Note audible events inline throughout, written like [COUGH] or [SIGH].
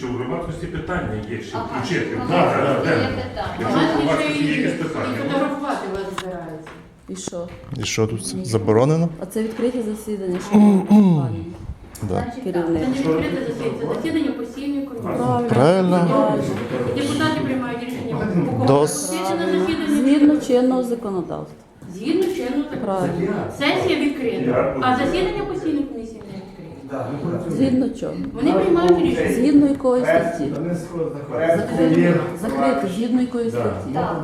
чи у громадськості питання є, ще Ага, включити. Да, да, да, питання. Якщо у що є і, якісь і фотографувати вас збираються. І що? І що тут заборонено? А це відкриті засідання, що. Да. Значить, так. Це Керівник. не відкрите засідання, це засідання постійної комісії. Правильно. Депутати приймають рішення по До- Засідання засідання Згідно чинного законодавства. згідно чинного закону. Правильно. Сесія відкрита, а засідання постійної комісії не відкрите. Згідно чого? Вони приймають рішення. Згідно якої статті? Закрите. Є. Згідно якої статті? Так.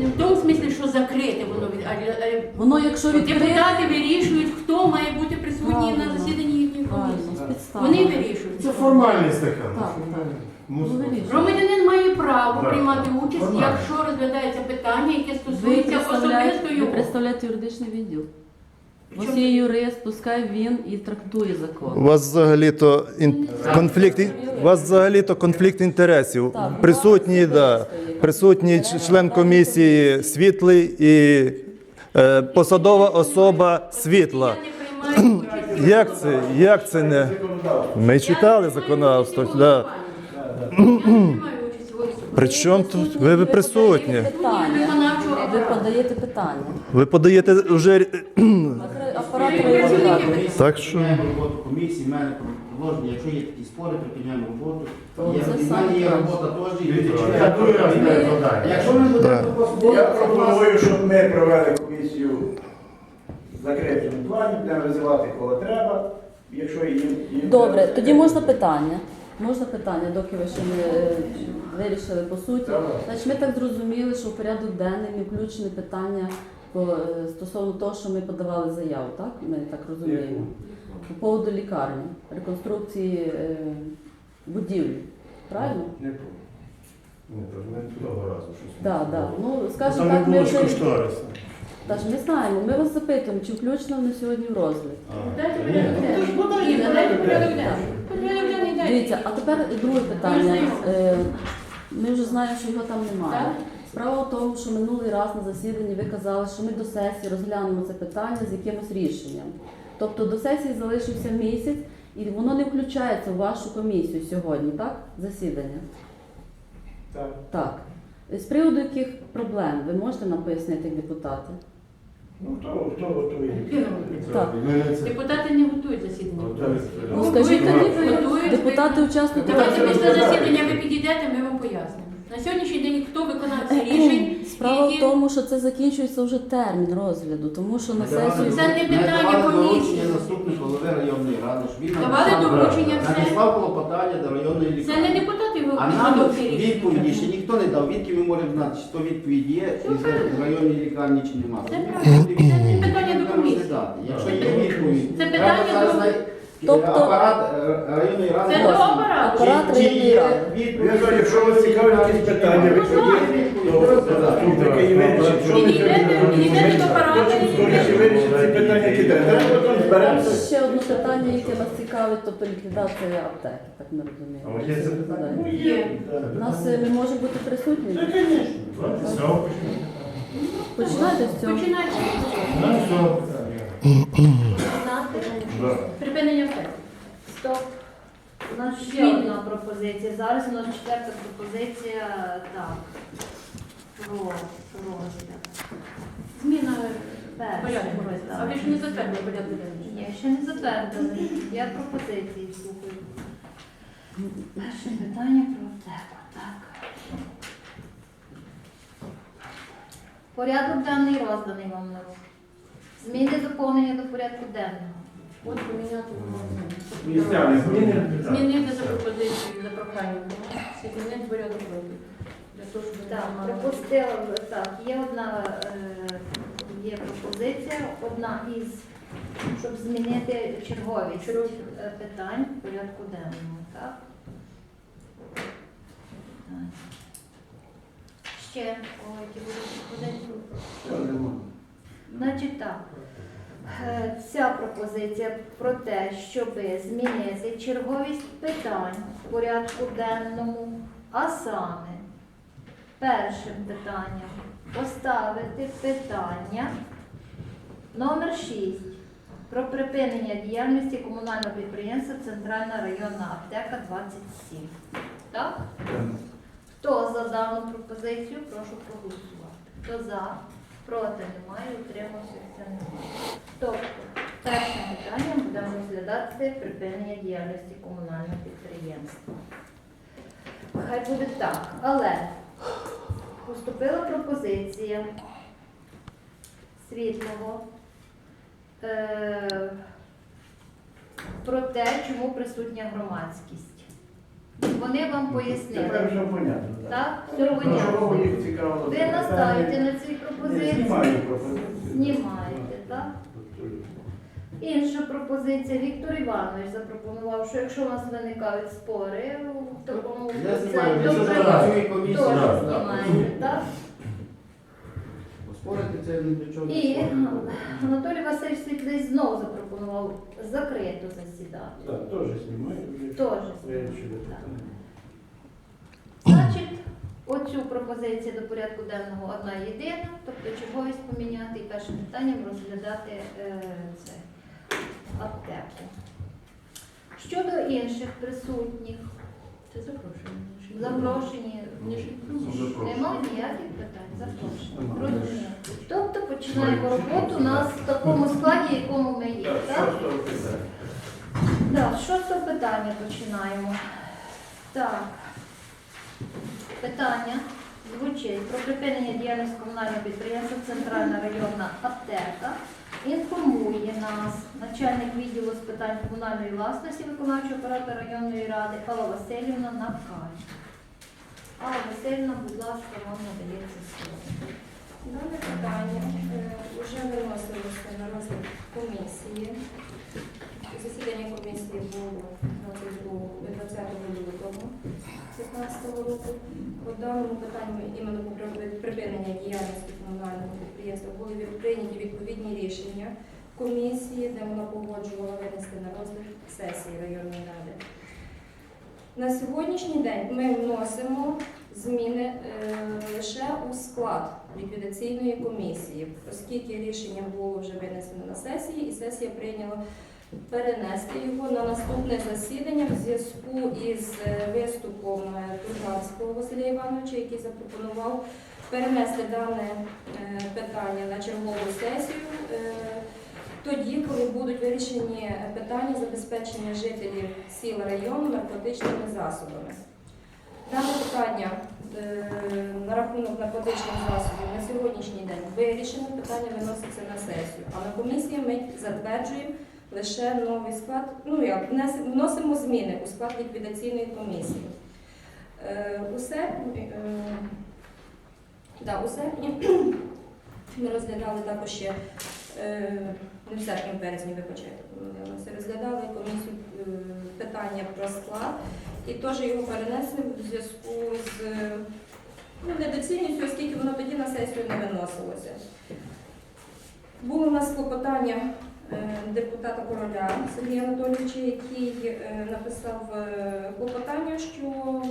Не в тому смислі, що закрите воно від- а- а- Воно якщо Депутати вирішують, хто має бути присутній на засіданні їхньої правильно, комісії. з підстави. Вони вирішують. Це формальність така. Так, так. Мусимо. Громадянин має право Так. приймати участь, якщо розглядається питання, яке Ви стосується представляєте, особисто ви його. представляєте юридичний відділ. У Чому? є юрист, пускай він і трактує У закон. вас взагалі-то ін... конфлікт ін- у вас взагалі-то конфлікт інтересів. Так, Присутній, да, присутній член комісії світлий і е, посадова особа світла. Як це? Як це не? Ми читали законодавство. Да. При чому тут? Ви, ви присутні. Питання. Ви подаєте питання. Ви подаєте вже. Ради. Так що. Роботу комісії, в мене положення, якщо є такі спори, припиняємо роботу. То Є- це в саме мене є робота теж. і Я другий раз не ви- Якщо ми будемо просто Я пропоную, щоб ми провели комісію в закритому плані, будемо визивати кого треба, якщо їм... їм Добре, треба. тоді можна питання. Можна питання, доки ви ще не е, вирішили по суті. Давай. Значить, ми так зрозуміли, що в порядок денний не включені питання по, е, стосовно того, що ми подавали заяву, так? Ми так розуміємо. По поводу лікарні, реконструкції е, будівлі. Правильно? Не помню. Ні, то ж ми того разу щось. Так, так. Ну, скажімо Там не так, ми було вже кошторису. Та ж ми знаємо, ми вас запитуємо, чи включено на сьогодні в розгляд. Дайте порядок денний. Інна, дайте порядок денний. Порядок денний дайте. Дивіться, а тепер друге питання. Е, Ми вже знаємо, що його там немає. Так. Справа в тому, що минулий раз на засіданні ви казали, що ми до сесії розглянемо це питання з якимось рішенням. Тобто до сесії залишився місяць, і воно не включається в вашу комісію сьогодні, так? Засідання. Так. Так. З приводу яких проблем ви можете нам пояснити як депутати? Ну, хто, хто готує? Так. Це- Депутати не готують засідання. Ну, скажіть ви Готують. депутати учасники. Давайте після засідання ви підійдете, ми вам пояснимо. На сьогоднішній день хто виконавці рішень, [CLEARS THROAT] Справа в тому, що це закінчується вже термін розгляду, тому що на сесію Це не питання комісії. заступник голови районної ради, щоб він Давали доручення, все. надіслав клопотання до районної лікарні. це не депутати А нам рішення. відповіді ще ніхто не дав. Відки ми можемо знати, чи то відповідь є із районної лікарні чи немає. Це правильно. Це не питання до комісії. Якщо є відповідь, Це питання до- Тобто- апарат е, районної ради. Це до апарату. Апарат чи районної є ради. відповідь? Я кажу, якщо вас цікавить якісь питання, ви Ну, так. підійдіть до і вирішіть, що ви Підійдете, підійдете до апарату і скоріше вирішите. вирішити ці питання, які треба. Треба потім зберемося. ще одне питання, яке нас цікавить, тобто ліквідація аптеки, так ми розуміємо. А от є це питання? Є. У нас е, ми можемо бути присутні. Цього Починайте з цього. Починайте. Ну, все. Да. Стоп. У нас ще одна пропозиція. Зараз у нас четверта пропозиція. Так. Про розгляд. Зміна порядку розгляду. А ви ж не затвердили порядок денний. Я ще не затвердила. Я пропозиції слухаю. Перше питання про аптеку. Так. Порядок денний розданий вам на руку. Зміни доповнення до порядку денного. От поміняти. Місцями зміни. Змінити за пропозицією, за проханням. Змінити порядок розгляду. Для того, щоб Так, нормально. припустила, так, є одна е, є пропозиція, одна із, щоб змінити черговість е, питань в порядку денному, так? Так. Ще ой, які будуть пропозиції? Значить так. Е, Ця пропозиція про те, щоб змінити черговість питань в порядку денному, а саме першим питанням поставити питання номер 6 про припинення діяльності комунального підприємства Центральна районна аптека 27. Так? Хто за дану пропозицію, прошу проголосувати. Хто за, проти немає, утримався це немає. Тобто, першим питанням будемо розглядати припинення діяльності комунального підприємства. Хай буде так, але поступила пропозиція світлого е, про те, чому присутня громадськість. Вони вам Тепер пояснили. вже понятно. Так, все Ну, понятно. Ви це настаєте на цій Ні, пропозиції? Знімаю пропозицію. Знімаєте, так? Інша пропозиція. Віктор Іванович запропонував, що якщо у вас виникають спори в такому Я це знімаю, то якщо працює комісія, теж так. знімаєте, так? Спорити це ні до чого. не І спорно. Анатолій Васильович Світлий знову запропонував закрито засідати. Так, теж знімаю. Теж знімаю, Значить, оцю пропозицію до порядку денного одна єдина, тобто черговість поміняти і першим питанням розглядати е, це аптеку. Щодо інших присутніх, Це запрошення. запрошені, Ні, немає ніяких питань, запрошені. Тобто починаємо роботу у нас в такому складі, якому ми є. Так, Так? шостого питання починаємо. Так. Питання звучить про припинення діяльності комунального підприємства Центральна районна аптека. Інформує нас начальник відділу з питань комунальної власності виконавчого апарату районної ради Алла Васильівна Накаль. Алла Васильівна, будь ласка, вам надається слово. Дане питання е, вже виносилося на розгляд комісії. Засідання комісії було 20 лютого 2015 року. По даному питанню іменно про припинення діяльності комунального підприємства були прийняті відповідні рішення комісії, де вона погоджувала винести на розгляд сесії районної ради. На сьогоднішній день ми вносимо зміни е, лише у склад ліквідаційної комісії, оскільки рішення було вже винесено на сесії, і сесія прийняла перенести його на наступне засідання в зв'язку із е, виступом е, Турганського Василя Івановича, який запропонував перенести дане е, питання на чергову сесію. Тоді, коли будуть вирішені питання забезпечення жителів сіл району наркотичними засобами. Дане питання на рахунок наркотичних засобів на сьогоднішній день вирішено, питання виноситься на сесію. А на комісії ми затверджуємо лише новий склад, ну як вносимо зміни у склад ліквідаційної комісії. Е, У серпні, е, да, у серпні [CLEARS THROAT] ми розглядали також ще не в серпні, в березні, вибачайте, помилилася, розглядали комісію е, питання про склад і теж його перенесли в зв'язку з ну, недоцільністю, оскільки воно тоді на сесію не виносилося. Було у нас клопотання депутата Короля Сергія Анатолійовича, який е, написав е, клопотання, що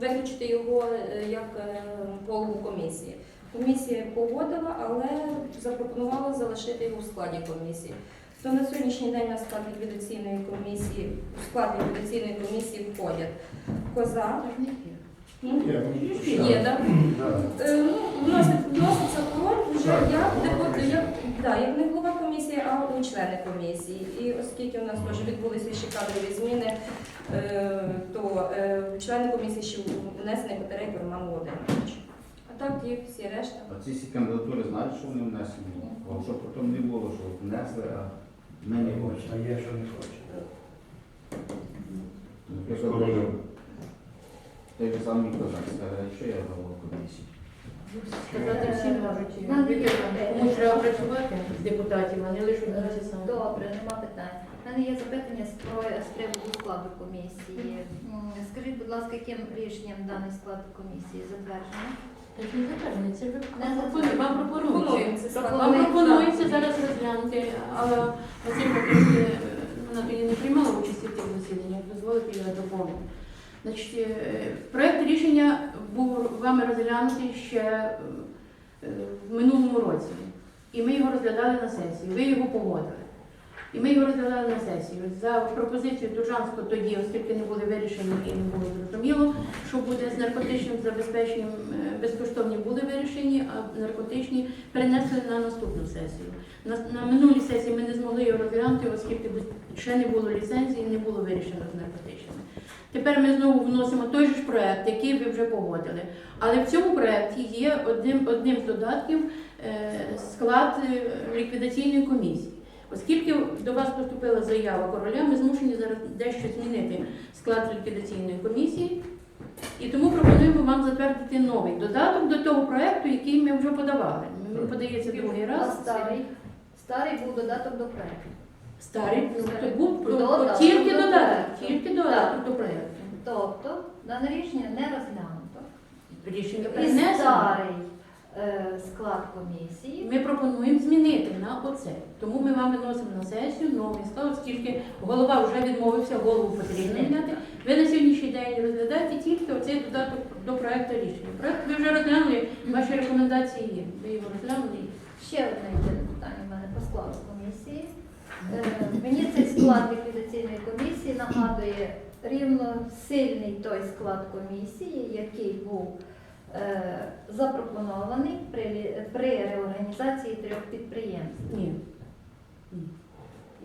виключити його е, як е, голову комісії. Комісія погодила, але запропонувала залишити його в складі комісії. То на сьогоднішній день на склад ліквідаційної комісії, в склад ліквідаційної комісії входять коза. Є, Є, так? Е, ну, Вноситься король вже як депутат, як, да, як не комісії, а у члени комісії. І оскільки у нас теж відбулися ще кадрові зміни, е, то е, члени комісії ще внесений Котерейко Роман Володимирович. А так ті всі решта. А ці всі кандидатури знають, що вони внесені? Бо Щоб потім не було, що внесли, а ми не хочемо. А є, що не хоче. Наприклад, той же самий козак скаже, що я голова комісії. Сказати всі можуть. Нам є Комусь треба працювати з депутатів, а не лише одні ті. Добре, нема питань. У мене є запитання з про- з приводу складу комісії. М, Скажіть, будь ласка, яким рішенням даний склад комісії затверджено? Так не затверджений, це Не пропоную- вам пропонується. Склад. Вам пропонується зараз розглянути, але Василь Петрович, е, вона тоді не приймала участі в тих засіданнях, дозволити її доповнити. Значить, е, проект рішення був вами розглянутий ще е, в минулому році. І ми його розглядали на сесії. Ви його погодили. І ми його розглядали на сесію. За пропозицією Дужанського тоді, оскільки не були вирішені і не було зрозуміло, що буде з наркотичним забезпеченням, е, а наркотичні перенесли на наступну сесію. На, на минулій сесії ми не змогли його розглянути, оскільки ще не було ліцензії, не було вирішено з наркотичними. Тепер ми знову вносимо той же ж проект, який ви вже погодили. Але в цьому проекті є одним, одним з додатків е, склад е, ліквідаційної комісії. Оскільки до вас поступила заява короля, ми змушені зараз дещо змінити склад ліквідаційної комісії. І тому пропонуємо вам затвердити новий додаток до того проєкту, який ми вже подавали. Він подається другий А раз. старий? Старий був додаток до проєкту. Старий Старий. був Додаток тільки додаток, тільки додаток до проєкту. Тобто дане рішення не розглянуто. Рішення І старий склад комісії. Ми пропонуємо змінити на оце. Тому ми вам виносимо на сесію новий склад, оскільки голова вже відмовився, голову потрібно міняти. Ви на сьогоднішній день розглядаєте тільки оцей додаток до проекту рішення. Проект ви вже розглянули, ваші рекомендації є. Ви його розглянули. Ще одне питання в мене по складу комісії. Е, Мені цей склад ліквідаційної комісії нагадує рівно сильний той склад комісії, який був е, запропонований при, при реорганізації трьох підприємств. Ні. Ні.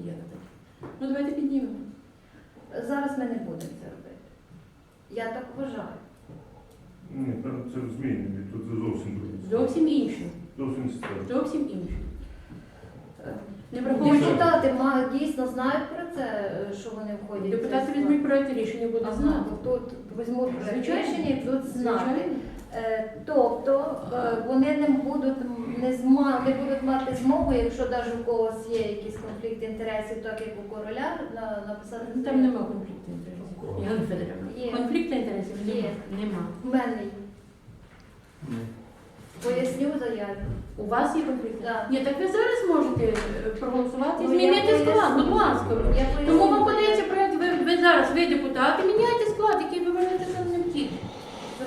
Є таке. Ну давайте піднімемо. Зараз ми не будемо це робити. Я так вважаю. Ні, там це змінює, тут це зовсім друге. Зовсім інше. Зовсім старе. Зовсім інше. Е, Не враховуючи. Депутати ма- дійсно знають про це, е, що вони входять. Депутати візьмуть проект рішення, буде Ага, знати. Тут візьмуть проект Звичайно. рішення і будуть знати. Звичайно. Е, Тобто е, вони не будуть не зма не будуть мати змогу, якщо навіть у когось є якийсь конфлікт інтересів, так як у короля, на, написати Ну, Там нема конфлікту інтересів. Федорівна. Конфлікту інтересів Є. нема. В мене є. Поясню заяву. У вас є конфлікт? Да. Ні, так ви зараз можете е, проголосувати і Ну, змінити склад, будь ласка. Тому поясню. вам подається проект, ви, ви зараз, ви депутати, міняйте склад, який ви вважаєте за необхідне.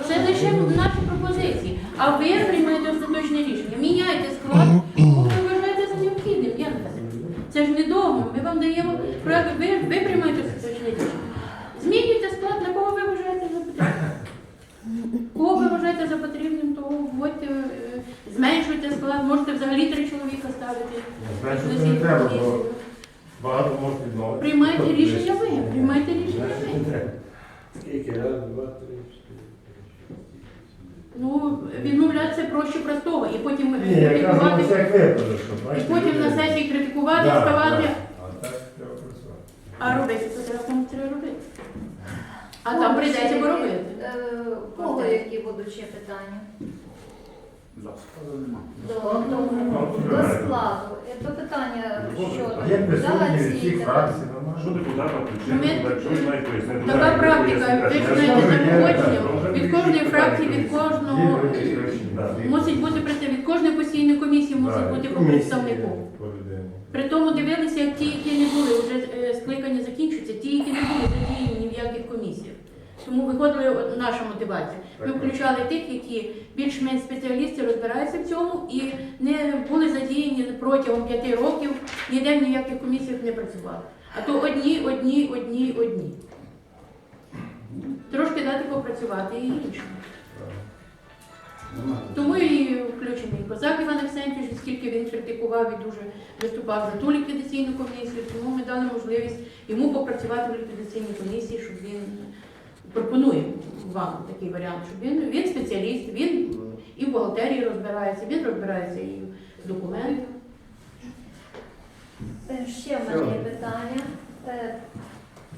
Це лише наші пропозиції. А ви приймаєте остаточне рішення. Міняйте склад, кого ви вважаєте за необхідним. Яна Федорівна. Це ж не довго. Ми вам даємо проект, ви, ви приймаєте остаточне рішення. Змінюйте склад, на кого ви вважаєте за потрібним. Кого ви вважаєте за потрібним, того вводьте, е, зменшуйте склад, можете взагалі три чоловіка ставити. Знаєш, на що це не цій треба, комісії. бо багато можна відмовити. Приймайте рішення ви, приймайте рішення Знаєш, ви. не треба. Скільки? Раз, два, три, чотири. Ну, відмовлятися проще простого, і потім Ні, якраз всяк випадок, щоб і бачите, потім на сесії критикувати, Да, ставати, да. А так треба працювати. а робити це треба, кому треба робити. А там прийдеться поробити. Е, Кого які будуть ще питання? До, до, до складу. Е, То питання щодо А як присутні від всіх так. фракцій, нормально? Що депутата Ми- включити, якщо ви знаєте, пояснити. Така практика, ви ж Я знаєте, від кожної постійної комісії мусить Да, бути і по комісії представнику. по людині. При тому дивилися, як ті, які не були, вже е, скликання закінчуються, ті, які не були задіяні ні в яких комісіях. Тому виходила наша мотивація. Ми включали тих, які більш-менш спеціалісти розбираються в цьому і не були задіяні протягом п'яти років, ніде в ніяких комісіях не працювали. А то одні, одні, одні, одні. Трошки дати попрацювати і іншим. Тому і включений Козак Іван Олександрович, оскільки він критикував і дуже виступав за ту ліквідаційну комісію, тому ми дали можливість йому попрацювати в ліквідаційній комісії, щоб він пропонує вам такий варіант, щоб він, він спеціаліст, він і в бухгалтерії розбирається, він розбирається і в документах. Е, Ще в мене є питання.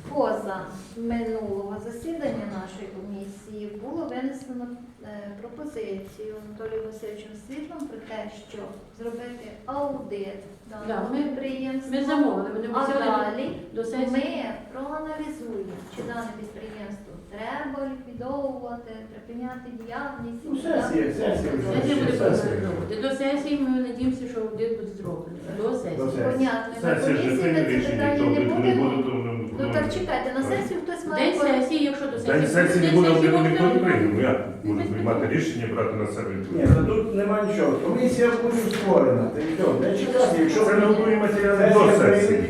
Поза минулого засідання нашої комісії було винесено е, пропозицію Анатолію Васильовичем Світлом про те, що зробити аудит Да, даного ми- підприємства. Ми замовили, вони А далі до сесії. ми проаналізуємо, чи дане підприємство треба ліквідовувати, припиняти діяльність. Ну, сесія, сесія. Сесія буде. До сесії ми надіємося, що аудит буде зроблений. До сесії. Понятно, на комісії на це питання не не будемо. буде, Ну так чекайте, на сесію хтось має День сесії, якщо до День сесії. сесії не буде, сесії ніхто не прийде. Ну як може приймати рішення, брати на себе Ні, відповідальність? ну тут нема нічого. Комісія буде створена. Та й що, не чекати. Якщо Це не готує матеріали до сесії.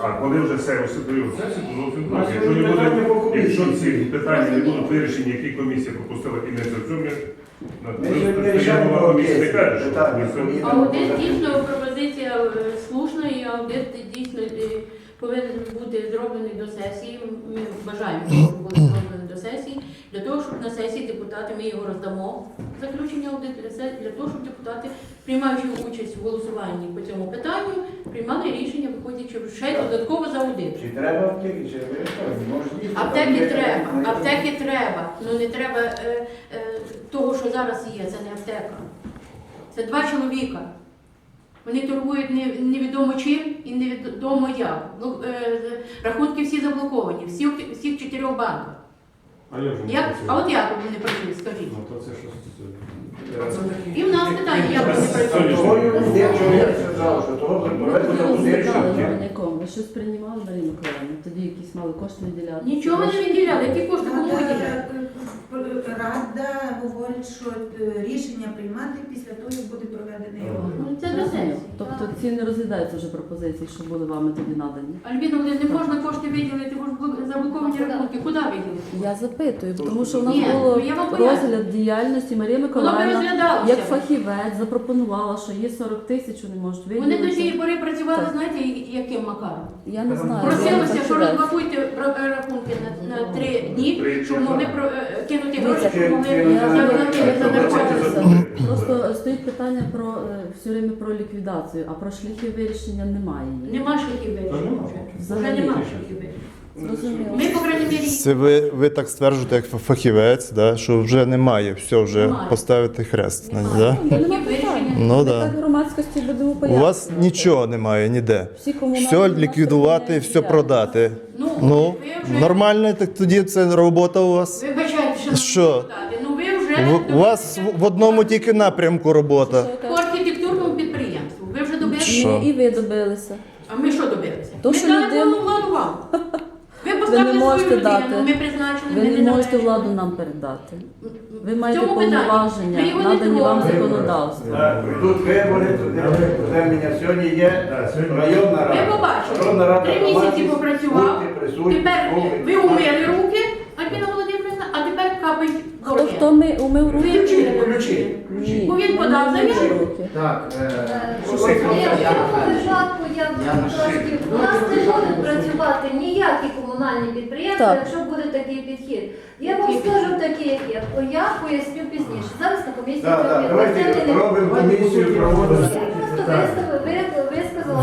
А коли вже все освітлює сесію, то зовсім друге. Якщо не буде, якщо ці питання не будуть вирішені, які комісія пропустила і не зацюмі, Ми сьогодні рішаємо голова про не каже, що Так, ми ми. Аудит дійсно пропозиція е, слушна, і аудит дійсно е, повинен бути зроблений до сесії. Ми бажаємо, щоб буде зроблений до сесії, для того, щоб на сесії депутати ми його роздамо. Заключення аудиту для того, щоб депутати, приймаючи участь в голосуванні по цьому питанню, приймали рішення, виходячи ще й додатково за аудит. Чи треба аптеки, чи там Аптеки треба, аптеки треба. Ну не треба е, е, того, що зараз є, це не аптека. Це два чоловіка. Вони торгують невідомо чим і невідомо як. Блок- е, Рахунки всі заблоковані, всі, всіх чотирьох банках. А я вже не Як, працюю. а от як вони працюють, скажіть? Ну, то це що стосується. І в нас питання, як вони Того працюють. я чоловік сказав, що того проведено щось приймали, Марія Миколаївна? Тоді якісь мали кошти виділяти. Нічого не виділяли, які кошти кому виділяли? Рада говорить, що е, рішення приймати після того, як буде проведений. Ну, Це до. Тобто ці не розглядаються вже пропозиції, що були вами тоді надані. Альбіна, Володимирівна, не можна кошти виділити, бо ж заблоковані рахунки. Куди виділити? Я запитую, тому що у нас Ні, було ну, я вам поясню. розгляд діяльності би Миколаївна. Розглядалося. Як фахівець запропонувала, що є 40 тисяч, вони можуть Вони до цієї пори працювали, Так. знаєте, яким макаром? Я не знаю. Просилося, що розблокуйте ра- рахунки на, на три дні, щоб могли про, е, кинути гроші, щоб могли я- заплатити за наркотики. Просто стоїть питання про е, все время про ліквідацію, а про шляхи вирішення немає. її. Нема шляхів вирішення нема. вже. Вже Взагалі. нема шляхів вирішення. Ми, по крайній мірі, Це ви, ви так стверджуєте, як фахівець, да, що вже немає, все, вже Немає. поставити хрест. на. Да? Та нема Шляхів питань. вирішення. Ну Ми да. громадськості будемо У пояснювати. вас нічого немає ніде. Всі комунальні Все ліквідувати, все продати. Ну, Ну, ви вже, нормально, так тоді це робота у вас. вибачайте, шановні Що? депутати, ну ви вже У, у вас в- в одному тільки напрямку робота. По архітектурному підприємству, ви вже добилися. Що? Ні, і ви добилися. А ми що добилися? То, ми що дали людина- повну владу вам. [LAUGHS] Ви не можете дати. ми призначили, Ви не можете владу нам передати. Ви маєте цьому питанні повноваження, його не надані вам законодавство. Так, Тут вибори, тут землення. Сьогодні є Так, сьогодні- районна Ви рада. побачили, Районна рада три місяці громадськість, попрацював, будьте присутні, тепер слухайте. ви умили руки, а він Хто, хто ми умив руки? Ключі, ключі. Ні. Бо він ми подав не мили руки. Так, е, Е, слухайте, в я- цьому випадку я Я на трошки у нас не будуть працювати ніякі комунальні підприємства, Так. якщо буде такий підхід. Я вам скажу таке, як є. О, Я поясню пізніше. Зараз на комісії Так, давайте не- робимо комісію, проводимо. Я просто ви, висказала